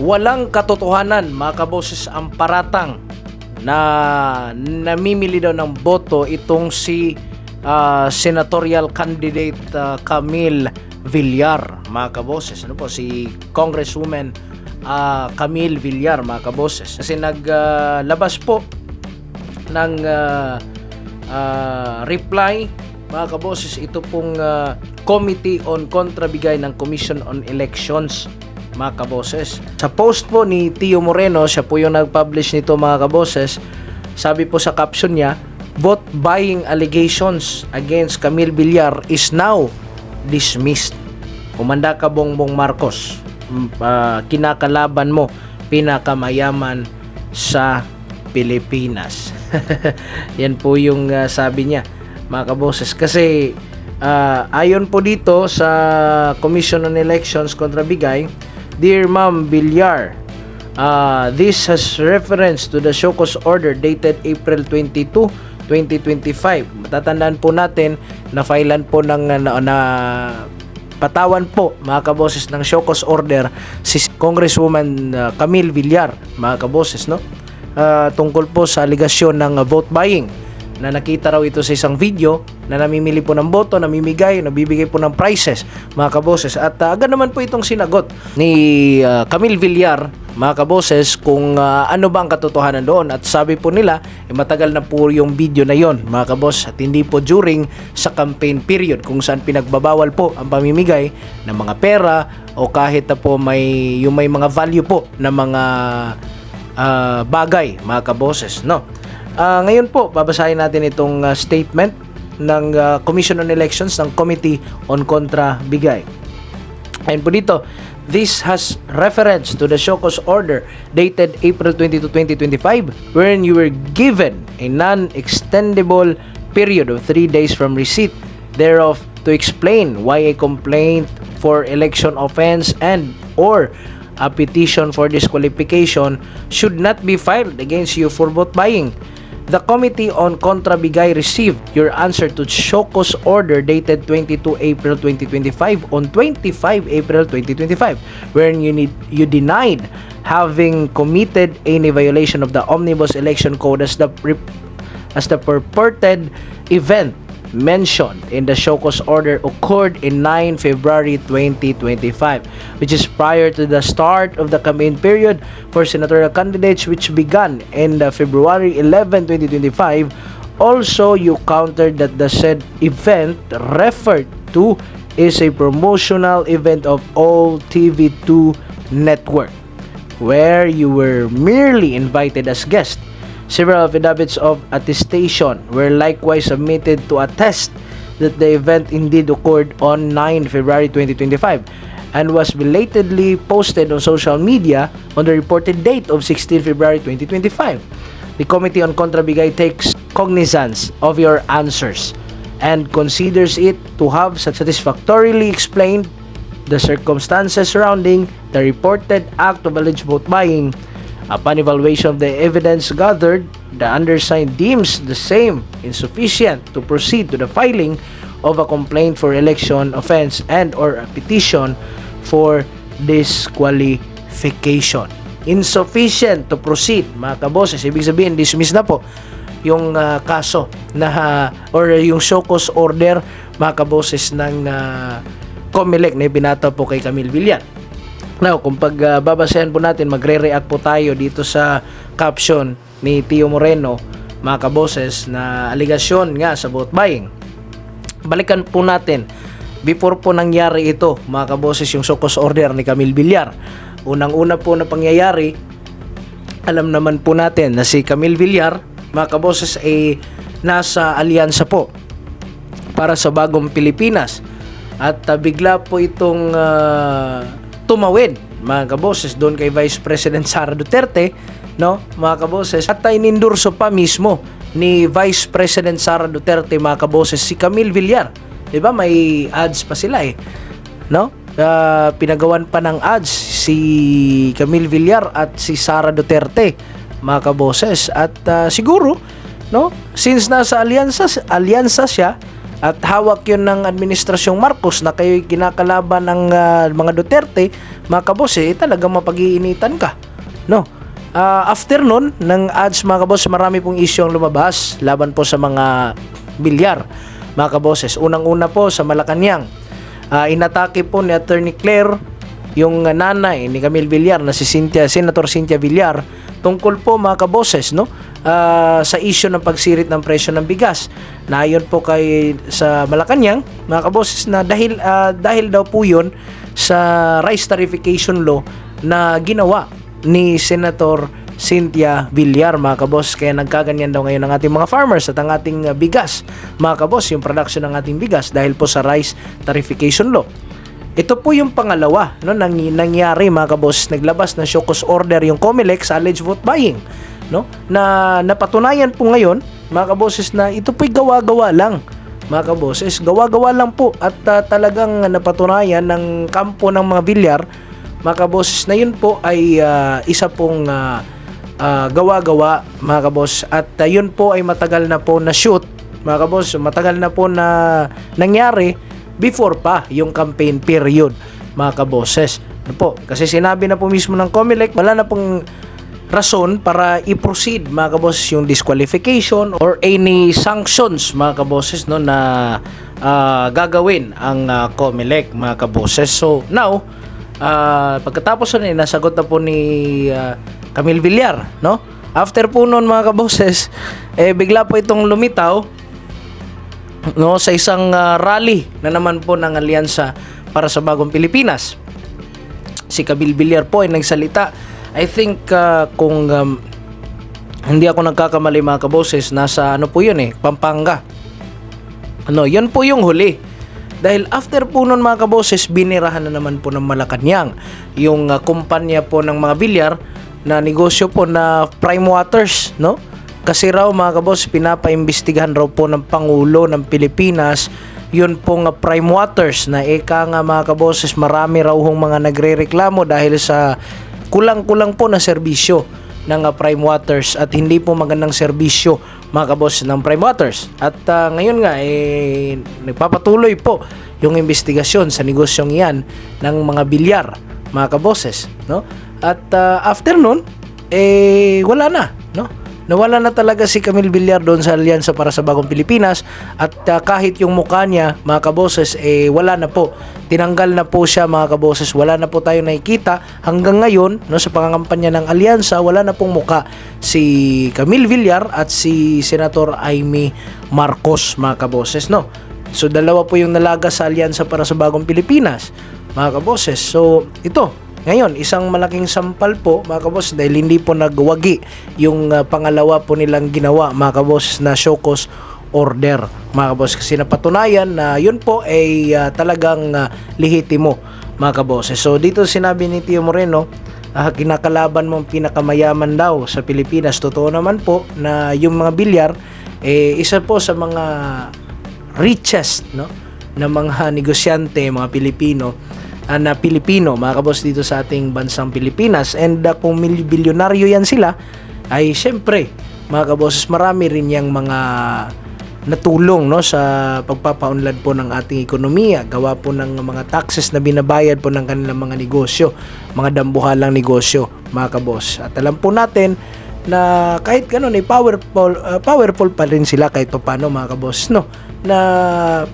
walang katotohanan mga kaboses ang paratang na namimili daw ng boto itong si ah, senatorial candidate ah, Camille Villar mga kaboses. Ano po si Congresswoman ah, Camille Villar mga kaboses. Kasi naglabas po ng ah, ah, reply mga kaboses ito pong ah, Committee on Kontrabigay ng Commission on Elections mga kaboses. Sa post po ni Tio Moreno, siya po yung nag-publish nito mga kaboses, sabi po sa caption niya, vote buying allegations against Camille Villar is now dismissed. Kumanda ka Bongbong Marcos, ah, kinakalaban mo pinakamayaman sa Pilipinas. Yan po yung ah, sabi niya mga kaboses kasi ah, ayon po dito sa Commission on Elections kontra Bigay Dear Ma'am Villar ah, this has reference to the cause order dated April 22 2025 matatandaan po natin na filean po ng na, na patawan po mga kaboses ng cause order si Congresswoman ah, Camille Villar mga kaboses no? Ah, tungkol po sa aligasyon ng vote buying na nakita raw ito sa isang video na namimili po ng boto, namimigay, nabibigay po ng prices mga kaboses. At uh, agad naman po itong sinagot ni ah, Camille Villar mga kaboses kung ah, ano ba ang katotohanan doon. At sabi po nila eh, matagal na po yung video na yon mga kabos at hindi po during sa campaign period kung saan pinagbabawal po ang pamimigay ng mga pera o kahit na po may yung may mga value po na mga ah, bagay mga kaboses no Ah, ngayon po babasahin natin itong ah, statement ng ah, Commission on Elections ng Committee on Contra Bigay Ayun po dito, this has reference to the cause order dated April 22, 2025 wherein you were given a non-extendable period of 3 days from receipt thereof to explain why a complaint for election offense and or a petition for disqualification should not be filed against you for vote buying. The Committee on Contrabigay received your answer to Shoko's order dated 22 April 2025 on 25 April 2025 wherein you need you denied having committed any violation of the Omnibus Election Code as the as the purported event mentioned in the Shoko's order occurred in 9 February 2025 which is prior to the start of the campaign period for senatorial candidates which began in the February 11, 2025 also you countered that the said event referred to is a promotional event of all TV2 network where you were merely invited as guest. Several affidavits of attestation were likewise submitted to attest that the event indeed occurred on 9 February 2025 and was belatedly posted on social media on the reported date of 16 February 2025. The Committee on Contrabigay takes cognizance of your answers and considers it to have satisfactorily explained the circumstances surrounding the reported act of alleged vote buying. Upon evaluation of the evidence gathered, the undersigned deems the same insufficient to proceed to the filing of a complaint for election offense and or a petition for disqualification. Insufficient to proceed, mga kaboses. Ibig sabihin, dismiss na po yung ah, kaso na ah, or yung show cause order mga kaboses ng ah, COMELEC na ibinata po kay Camille Villar. Now, kung pag ah, babasahin po natin, magre-react po tayo dito sa caption ni Tio Moreno, mga kaboses, na aligasyon nga sa vote buying. Balikan po natin, before po nangyari ito, mga kaboses, yung sokos order ni Camille Villar. Unang-una po na pangyayari, alam naman po natin na si Camille Villar, mga kaboses, ay nasa alyansa po para sa bagong Pilipinas. At ah, bigla po itong ah, tumawid, mga kaboses, doon kay Vice President Sara Duterte, no, mga kaboses, at ay nindurso pa mismo ni Vice President Sara Duterte, mga kaboses, si Camille Villar. 'Di ba? May ads pa sila eh. No? Ah, pinagawan pa ng ads si Camille Villar at si Sara Duterte, mga kaboses. At ah, siguro, no, since nasa alyansa alyansa siya at hawak yun ng administrasyong Marcos na kayo'y kinakalaban ng ah, mga Duterte, mga kabos, eh, talagang mapag-iinitan ka. No? Ah, after nun, ng ads mga kabos, marami pong issue ang lumabas laban po sa mga bilyar, mga kaboses. Unang-una po sa Malacanang, ah, inatake po ni Attorney Claire yung uh, nanay ni Camille Villar na si Cynthia, Senator Cynthia Villar tungkol po mga kaboses no ah, sa issue ng pagsirit ng presyo ng bigas. Na ayon po kay sa Malacanang mga kaboses na dahil ah, dahil daw po yun sa rice tarification law na ginawa ni Senator Cynthia Villar mga kabos kaya nagkaganyan daw ngayon ang ating mga farmers at ang ating uh, bigas mga kabos yung production ng ating bigas dahil po sa rice tarification law. Ito po yung pangalawa no nang nangyari mga kabos naglabas ng cause order yung COMELEC sa alleged vote buying no? Na napatunayan po ngayon mga kaboses na ito po'y gawa-gawa lang mga kaboses. Gawa-gawa lang po at ah, talagang napatunayan ng kampo ng mga bilyar mga kaboses na yun po ay ah, isa pong ah, ah, gawa-gawa mga kabos at ah, yun po ay matagal na po na shoot mga kabos matagal na po na nangyari before pa yung campaign period mga kaboses. Ano po? Kasi sinabi na po mismo ng COMELEC wala na pong rason para i-proceed mga kaboses yung disqualification or any sanctions mga kaboses no na ah, gagawin ang uh, COMELEC mga kaboses so now ah, pagkatapos nun eh, nasagot na po ni ah, Camille Villar no after po nun mga kaboses eh bigla po itong lumitaw no sa isang ah, rally na naman po ng alyansa para sa bagong Pilipinas. Si Kabil Villar po ay nagsalita. I think ah, kung um, hindi ako nagkakamali mga kaboses, nasa ano po yun eh, Pampanga. Ano, yun po yung huli. Dahil after po nun mga kaboses, binirahan na naman po ng Malacanang yung ah, kumpanya po ng mga bilyar na negosyo po na Prime Waters, no? Kasi raw mga kabos, pinapaimbestigahan raw po ng Pangulo ng Pilipinas yun pong uh, Prime Waters na eka nga mga kaboses marami raw hong mga nagre-reklamo dahil sa kulang-kulang po na serbisyo ng uh, Prime Waters at hindi po magandang serbisyo mga kabos ng Prime Waters. At uh, ngayon nga eh, nagpapatuloy po yung investigasyon sa negosyong iyan ng mga bilyar mga kaboses no? At uh, after nun eh wala na no Nawala na talaga si Camille Villar doon sa Alyansa para sa Bagong Pilipinas at uh, kahit yung mukha niya mga kaboses eh wala na po. Tinanggal na po siya mga kaboses. Wala na po tayo nakikita hanggang ngayon no sa pangangampanya ng Alyansa wala na pong muka si Camille Villar at si Senator Amy Marcos mga kaboses no. So dalawa po yung nalaga sa Alyansa para sa Bagong Pilipinas mga kaboses. So ito ngayon, isang malaking sampal po mga kabos dahil hindi po nagwagi yung uh, pangalawa po nilang ginawa mga kabos na show cause order mga kabos kasi napatunayan na yun po ay uh, talagang uh, lehitimo mga kabos. So dito sinabi ni Tio Moreno uh, kinakalaban mong pinakamayaman daw sa Pilipinas. Totoo naman po na yung mga bilyar eh, isa po sa mga richest no na mga negosyante, mga Pilipino uh, na Pilipino, mga kabos dito sa ating bansang Pilipinas. And uh, kung bilyonaryo yan sila, ay syempre, mga kaboses, marami rin yung mga natulong no sa pagpapaunlad po ng ating ekonomiya gawa po ng mga taxes na binabayad po ng kanilang mga negosyo mga dambuhalang negosyo mga kabos at alam po natin na kahit ganun ay powerful uh, powerful pa rin sila kahit paano mga kabos no na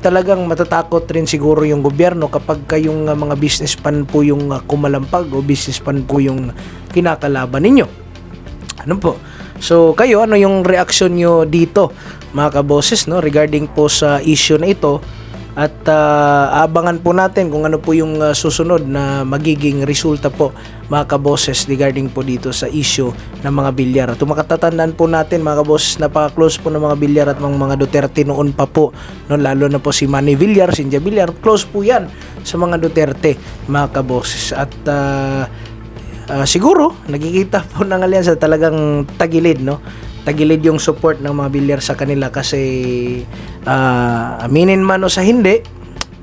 talagang matatakot rin siguro yung gobyerno kapag kayong uh, mga business pan po yung uh, kumalampag o business pan po yung kinakalaban ninyo. Ano po? So kayo ano yung reaction nyo dito mga kaboses no regarding po sa issue na ito at uh, abangan po natin kung ano po yung uh, susunod na magiging resulta po mga kaboses regarding po dito sa issue ng mga bilyar. At makatatandaan po natin mga kaboses napaka-close po ng mga bilyar at mga, mga Duterte noon pa po. No, lalo na po si Manny Villar, Cynthia Villar, close po yan sa mga Duterte mga kaboses. At uh, uh, siguro nakikita po ng alyansa talagang tagilid no tagilid yung support ng mga bilyar sa kanila kasi uh, aminin man o sa hindi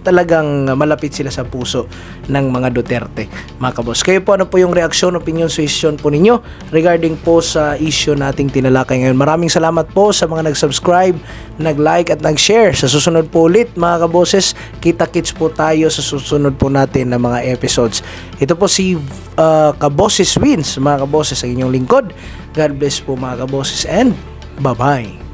talagang malapit sila sa puso ng mga Duterte, mga kaboss. Kayo po, ano po yung reaksyon, opinion, suggestion po ninyo regarding po sa issue nating tinalakay ngayon. Maraming salamat po sa mga nag-subscribe, nag-like at nag-share. Sa susunod po ulit, mga kaboses, kita-kits po tayo sa susunod po natin na mga episodes. Ito po si uh, Kaboses Wins, mga kaboses, sa inyong lingkod. God bless po mga kaboses and bye-bye.